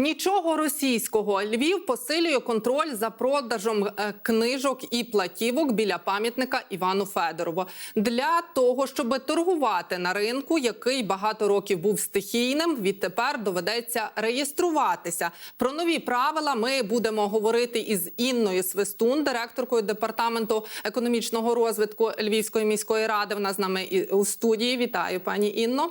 Нічого російського. Львів посилює контроль за продажем е, книжок і платівок біля пам'ятника Івану Федорову для того, щоб торгувати на ринку, який багато років був стихійним. Відтепер доведеться реєструватися. Про нові правила ми будемо говорити із Інною Свистун, директоркою департаменту економічного розвитку Львівської міської ради. Вона з нами і у студії. Вітаю, пані Інно.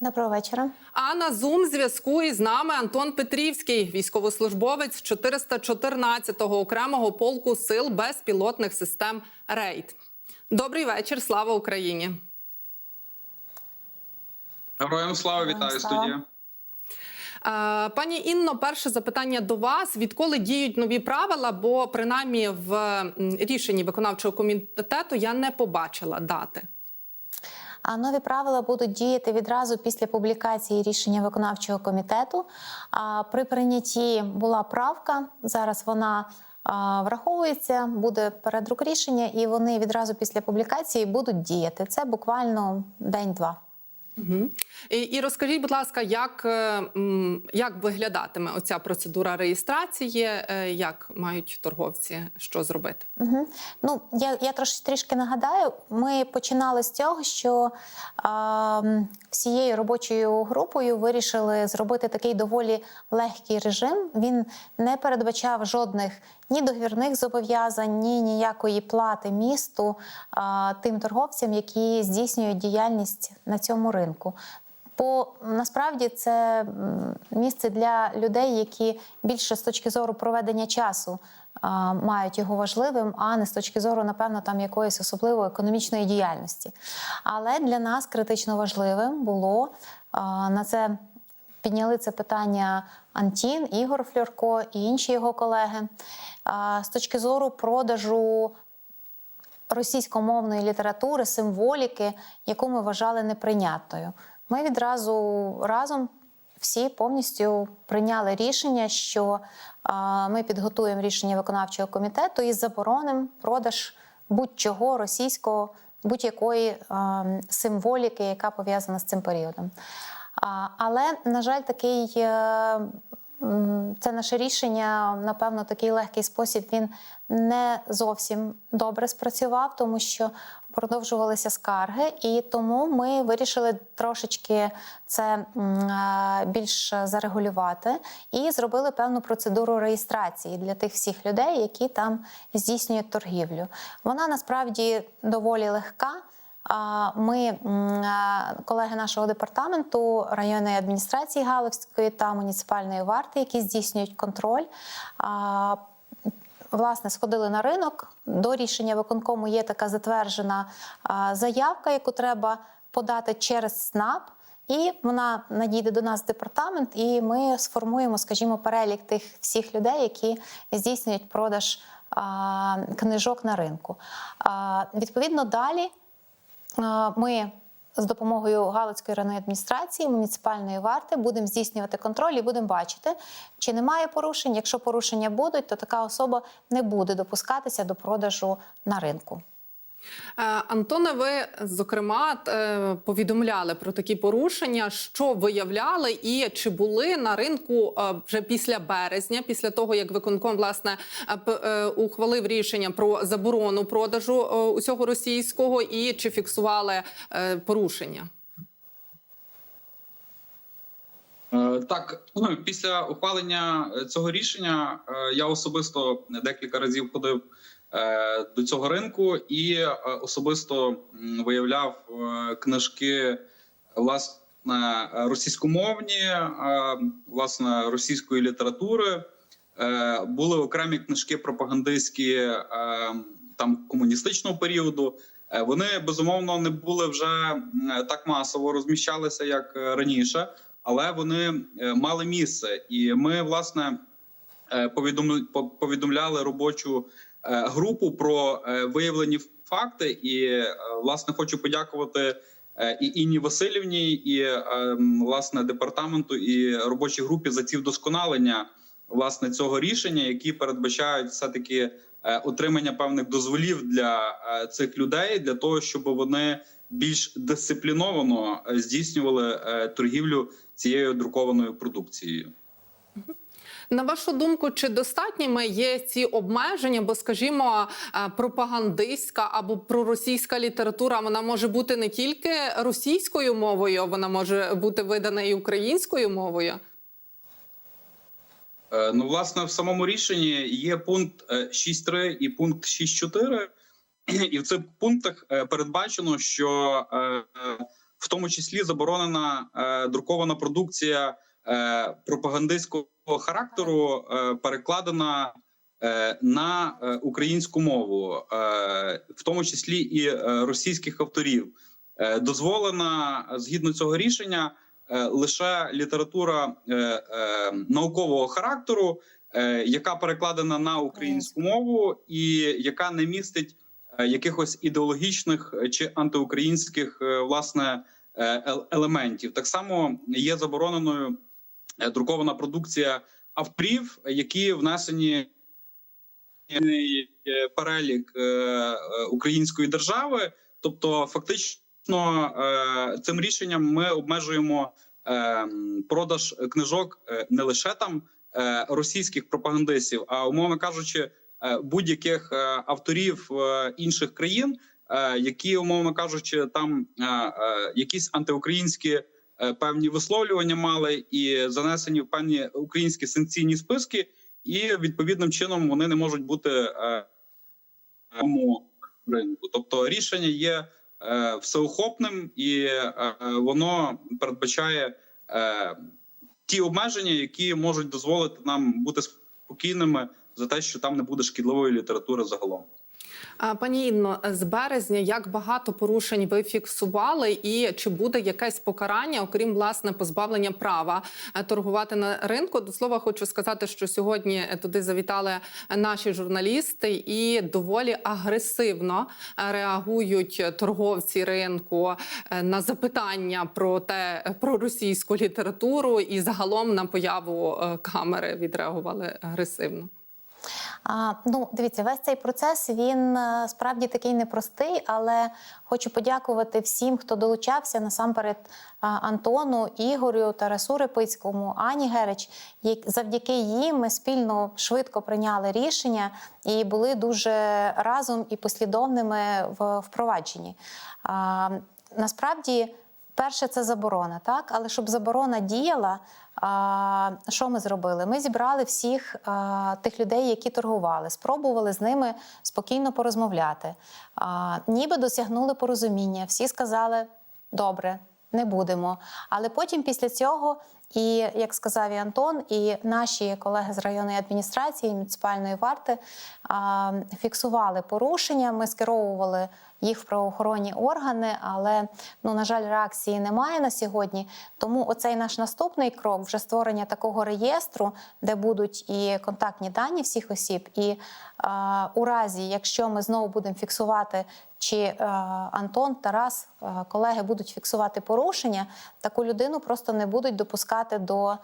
Доброго вечора. А на зум зв'язку із нами Антон Петрівський, військовослужбовець 414-го окремого полку сил безпілотних систем Рейд. Добрий вечір, слава Україні. Героям слава вітаю студія. Е, Пані Інно, перше запитання до вас: відколи діють нові правила? Бо принаймні в рішенні виконавчого комітету я не побачила дати. А нові правила будуть діяти відразу після публікації рішення виконавчого комітету. А при прийнятті була правка. Зараз вона враховується, буде передрук рішення, і вони відразу після публікації будуть діяти. Це буквально день-два. Угу. І, і розкажіть, будь ласка, як, е, як виглядатиме оця процедура реєстрації? Е, Як мають торговці що зробити? Угу. Ну, я, я трош, трішки нагадаю, ми починали з цього, що м, всією робочою групою вирішили зробити такий доволі легкий режим. Він не передбачав жодних ні договірних зобов'язань, ні ніякої плати місту а, тим торговцям, які здійснюють діяльність на цьому ринку. Бо насправді це місце для людей, які більше з точки зору проведення часу мають його важливим, а не з точки зору, напевно, там якоїсь особливої економічної діяльності. Але для нас критично важливим було на це. Підняли це питання Антін, Ігор Фльорко і інші його колеги. З точки зору продажу російськомовної літератури, символіки, яку ми вважали неприйнятною. Ми відразу разом всі повністю прийняли рішення, що ми підготуємо рішення виконавчого комітету і заборонимо продаж будь-чого російського, будь-якої символіки, яка пов'язана з цим періодом. Але, на жаль, такий. Це наше рішення, напевно, такий легкий спосіб він не зовсім добре спрацював, тому що продовжувалися скарги, і тому ми вирішили трошечки це е, більш зарегулювати і зробили певну процедуру реєстрації для тих всіх людей, які там здійснюють торгівлю. Вона насправді доволі легка. Ми, е, колеги нашого департаменту районної адміністрації Галицької та муніципальної варти, які здійснюють контроль. Власне, сходили на ринок. До рішення виконкому є така затверджена заявка, яку треба подати через СНАП. І вона надійде до нас в департамент, і ми сформуємо, скажімо, перелік тих всіх людей, які здійснюють продаж книжок на ринку. Відповідно, далі ми з допомогою Галицької районної адміністрації, муніципальної варти будемо здійснювати контроль і будемо бачити, чи немає порушень. Якщо порушення будуть, то така особа не буде допускатися до продажу на ринку. Е, Антоне, ви зокрема е, повідомляли про такі порушення, що виявляли, і чи були на ринку е, вже після березня, після того як виконком власне ухвалив рішення про заборону продажу усього російського, і чи фіксували порушення? Так, після ухвалення цього рішення я особисто декілька разів ходив до цього ринку і е, особисто виявляв е, книжки власне російськомовні, е, власне російської літератури. Е, Були окремі книжки пропагандистські е, там комуністичного періоду. Е, Вони безумовно не були вже так масово розміщалися, як е, раніше але вони е, мали місце, і ми власне е, по- повідомляли робочу е, групу про е, виявлені факти. І е, власне хочу подякувати е, і Інні Васильівні, і е, власне департаменту і робочій групі за ці вдосконалення власне цього рішення, які передбачають все таки отримання певних дозволів для е, цих людей для того, щоб вони більш дисципліновано е, здійснювали е, торгівлю цією друкованою продукцією. На вашу думку, чи достатніми є ці обмеження? Бо, скажімо, е, пропагандистська або проросійська література вона може бути не тільки російською мовою, вона може бути видана і українською мовою. Е, Ну, власне, в самому рішенні є пункт е, 6.3 і пункт 6.4. І в цих пунктах е, передбачено, що е, е, в тому числі заборонена е, друкована продукція е, пропагандистського характеру, е, перекладена е, на е, українську мову, в тому числі і російських авторів. Дозволена згідно цього рішення лише література наукового характеру, яка перекладена на українську мову, і яка не містить якихось ідеологічних чи антиукраїнських власне елементів. Так само є забороненою друкована продукція авторів, які внесені е, перелік е, е, української держави, тобто фактично е, цим рішенням ми обмежуємо е, продаж книжок е, не лише там е, російських пропагандистів, а умовно кажучи, е, будь-яких е, авторів е, інших країн, е, які умовно кажучи, там е, е, якісь антиукраїнські е, певні висловлювання мали і занесені в певні українські санкційні списки, і відповідним чином вони не можуть бути е, ринку. Тобто рішення є е, всеохопним і е, воно передбачає е, ті обмеження, які можуть дозволити нам бути спокійними за те, що там не буде шкідливої літератури загалом. Пані Інно, з березня як багато порушень ви фіксували, і чи буде якесь покарання, окрім власне позбавлення права е, торгувати на ринку? До слова, хочу сказати, що сьогодні е, туди завітали наші журналісти і доволі агресивно е, реагують торговці ринку е, на запитання про те про російську літературу, і загалом на появу е, камери відреагували агресивно. А, ну, дивіться, весь цей процес він е, справді такий непростий, але хочу подякувати всім, хто долучався насамперед Антону, Ігорю, Тарасу Репицькому, Ані Герич. Завдяки їм ми спільно швидко прийняли рішення і були дуже разом і послідовними в впровадженні. А, насправді. Перше, це заборона, так але щоб заборона діяла, що ми зробили? Ми зібрали всіх тих людей, які торгували, спробували з ними спокійно порозмовляти. Ніби досягнули порозуміння. Всі сказали: добре, не будемо. Але потім після цього, і як сказав і Антон, і наші колеги з районної адміністрації муніципальної варти фіксували порушення. Ми скеровували їх в правоохоронні органи, але ну на жаль, реакції немає на сьогодні. Тому оцей наш наступний крок вже створення такого реєстру, де будуть і контактні дані всіх осіб, і а, у разі, якщо ми знову будемо фіксувати. Чи е, Антон, Тарас, е, колеги будуть фіксувати порушення, таку людину просто не будуть допускати до, е,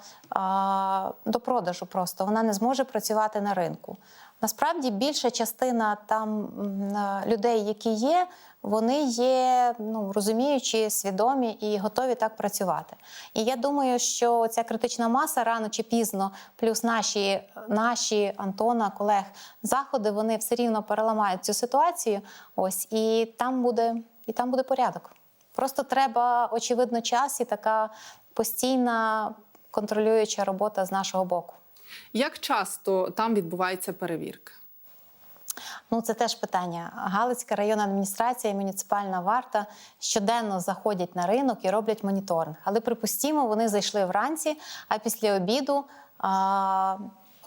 до продажу. Просто вона не зможе працювати на ринку. Насправді більша частина там е, людей, які є, вони є ну, розуміючі, свідомі і готові так працювати. І я думаю, що ця критична маса рано чи пізно, плюс наші, наші Антона, колег, заходи, вони все рівно переламають цю ситуацію. Ось і там буде, і там буде порядок. Просто треба, очевидно, час і така постійна контролююча робота з нашого боку. Як часто там відбувається перевірка? Ну, це теж питання. Галицька районна адміністрація і муніципальна варта щоденно заходять на ринок і роблять моніторинг. Але припустімо, вони зайшли вранці, а після обіду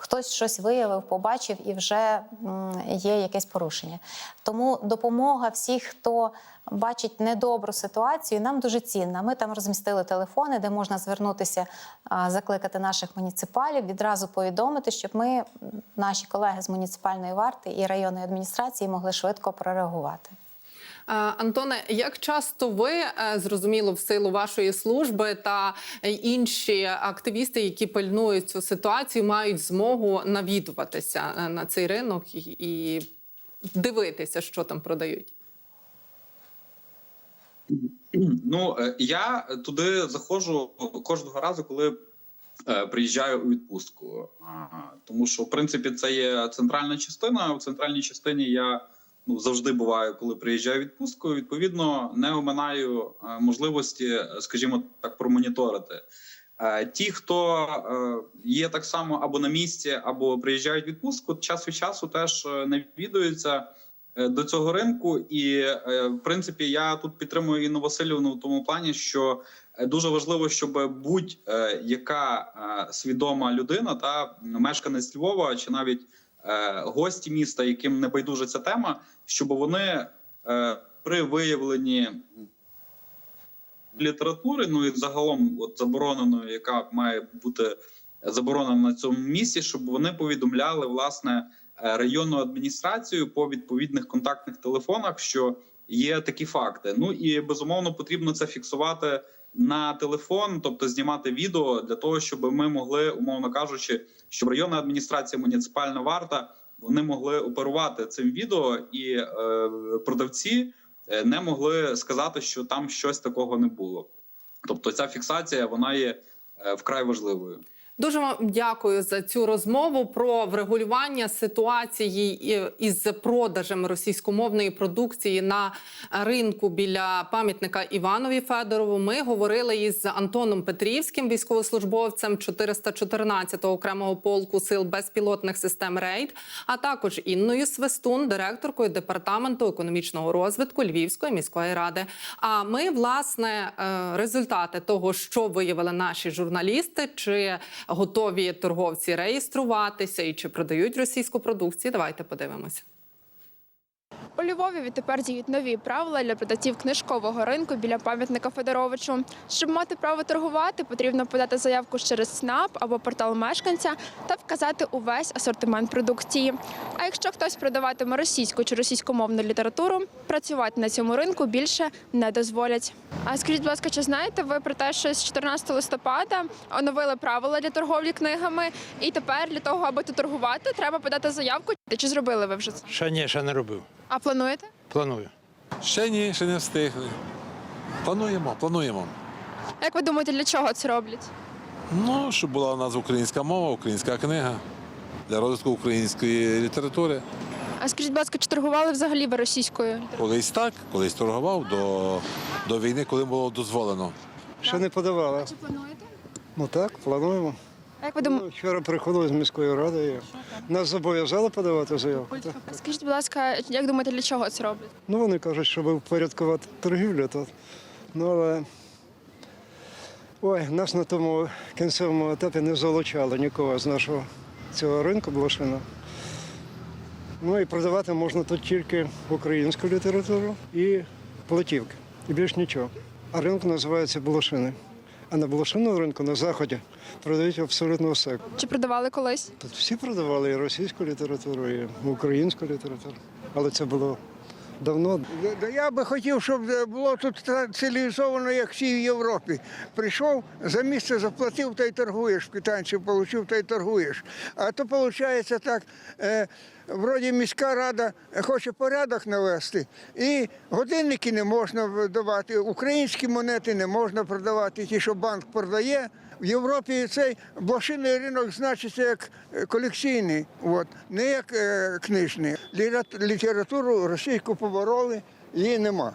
хтось щось виявив, побачив і вже є якесь порушення. Тому допомога всіх, хто бачить недобру ситуацію, нам дуже цінна. Ми там розмістили телефони, де можна звернутися, закликати наших муніципалів, відразу повідомити, щоб ми, наші колеги з муніципальної варти і районної адміністрації могли швидко прореагувати. Е, Антоне, як часто ви е, зрозуміло в силу вашої служби та інші активісти, які пильнують цю ситуацію, мають змогу навідуватися е, на цей ринок і, дивитися, що там продають? Ну я туди заходжу кожного разу, коли приїжджаю у відпустку. Тому що, в принципі, це є центральна частина. В центральній частині я ну, завжди буваю, коли приїжджаю у відпустку. Відповідно, не оминаю е, можливості, е, скажімо так, промоніторити. Е, Ті, хто є так само або на місці, або приїжджають відпустку, час від часу теж навідуються до цього ринку. І в принципі, я тут підтримую Інну Васильівну в тому плані, що дуже важливо, щоб будь-яка свідома людина та мешканець Львова чи навіть гості міста, яким не байдужа ця тема, щоб вони е, при виявленні літератури, ну і загалом от забороненої, яка має бути заборонена на цьому місці, щоб вони повідомляли власне е, районну адміністрацію по відповідних контактних телефонах, що є такі факти. Ну і безумовно потрібно це фіксувати на телефон, тобто знімати відео для того, щоб ми могли, умовно кажучи, щоб районна адміністрація, муніципальна варта вони могли оперувати цим відео, і е, продавці е, не могли сказати, що там щось такого не було. Тобто, ця фіксація вона є е, вкрай важливою. Дуже вам дякую за цю розмову про врегулювання ситуації із продажем російськомовної продукції на ринку біля пам'ятника Іванові Федорову. Ми говорили із Антоном Петрівським, військовослужбовцем 414-го окремого полку сил безпілотних систем Рейд, а також Інною Свистун, директоркою департаменту економічного розвитку Львівської міської ради. А ми, власне, е, результати того, що виявили наші журналісти, чи готові торговці реєструватися і чи продають російську продукцію. Давайте подивимося. У Львові відтепер діють нові правила для продавців книжкового ринку біля пам'ятника Федоровичу. Щоб мати право торгувати, потрібно подати заявку через СНАП або портал мешканця та вказати увесь асортимент продукції. А якщо хтось продаватиме російську чи російськомовну літературу, працювати на цьому ринку більше не дозволять. А скажіть, будь ласка, чи знаєте ви про те, що з 14 листопада оновили правила для торговлі книгами, і тепер для того, аби тут торгувати, треба подати заявку? Чи зробили ви вже це? Ще ні, ще не робив. А плануєте? Планую. Ще ні, ще не встигли. Плануємо, плануємо. Як ви думаєте, для чого це роблять? Ну, щоб була у нас українська мова, українська книга для розвитку української літератури. А скажіть, будь ласка, чи торгували взагалі ви російською? Колись так, колись торгував до, до війни, коли було дозволено. Ще не подавала. Чи плануєте? Ну так, плануємо. Як ви Ну, думаєте? Вчора приходили з міської ради. Нас зобов'язали подавати заявку. Так. Скажіть, будь ласка, як думаєте, для чого це роблять? Ну вони кажуть, щоб впорядкувати торгівлю тут. Ну але ой, нас на тому кінцевому етапі не залучали нікого з нашого цього ринку блошина. Ну і продавати можна тут тільки українську літературу і платівки. І більш нічого. А ринок називається Блошини. А на блошинному ринку на заході продають абсолютно все. Чи продавали колись? Тут всі продавали і російську літературу, і українську літературу. Але це було давно. Я би хотів, щоб е, було тут цивілізовано, як всі в Європі. Прийшов, за місце заплатив та й торгуєш, квитанцію отримав та й торгуєш. А то виходить так, е, вроді міська рада хоче порядок навести, і годинники не можна давати, українські монети не можна продавати, ті, що банк продає. В Європі цей блошиний ринок значиться як е, колекційний, от, не як е, книжний. Літературу російську побороли, її нема.